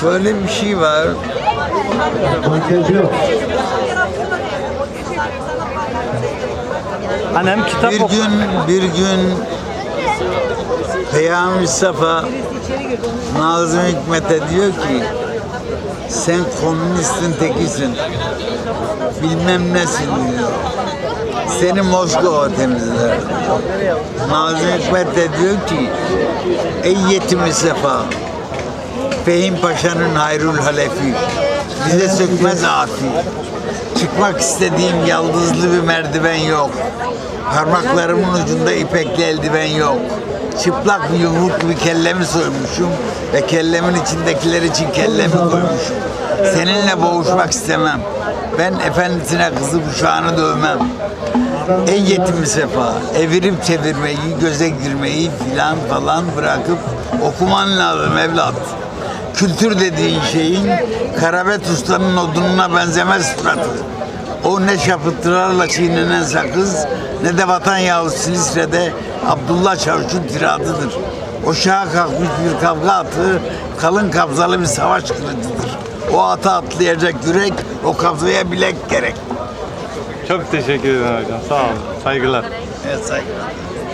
Şöyle bir şey var. Annem kitap Bir gün bir gün Peyami Safa Nazım Hikmet'e diyor ki sen komünistin tekisin. Bilmem nesin diyor. Seni Moskova temizler. Nazım Hikmet de diyor ki ey yetimi sefa Fehim Paşa'nın hayrul halefi. Bize sökmez afi. Çıkmak istediğim yaldızlı bir merdiven yok. Parmaklarımın ucunda ipekli eldiven yok. Çıplak bir yumruk bir kellemi soymuşum ve kellemin içindekiler için kellemi koymuşum. Seninle boğuşmak istemem. Ben efendisine kızı uşağını dövmem. Ey yetimi sefa, evirip çevirmeyi, göze girmeyi filan falan bırakıp okuman lazım evlat. Kültür dediğin şeyin Karabet Usta'nın odununa benzemez suratı. O ne şapıttılarla çiğnenen sakız ne de vatan yavrusu Silistre'de Abdullah Çavuş'un tiradıdır. O şaha kalkmış bir kavga atı kalın kabzalı bir savaş kılıcıdır. O ata atlayacak yürek, o kabzaya bilek gerek. Çok teşekkür ederim hocam. Sağ olun. Saygılar. Evet saygılar.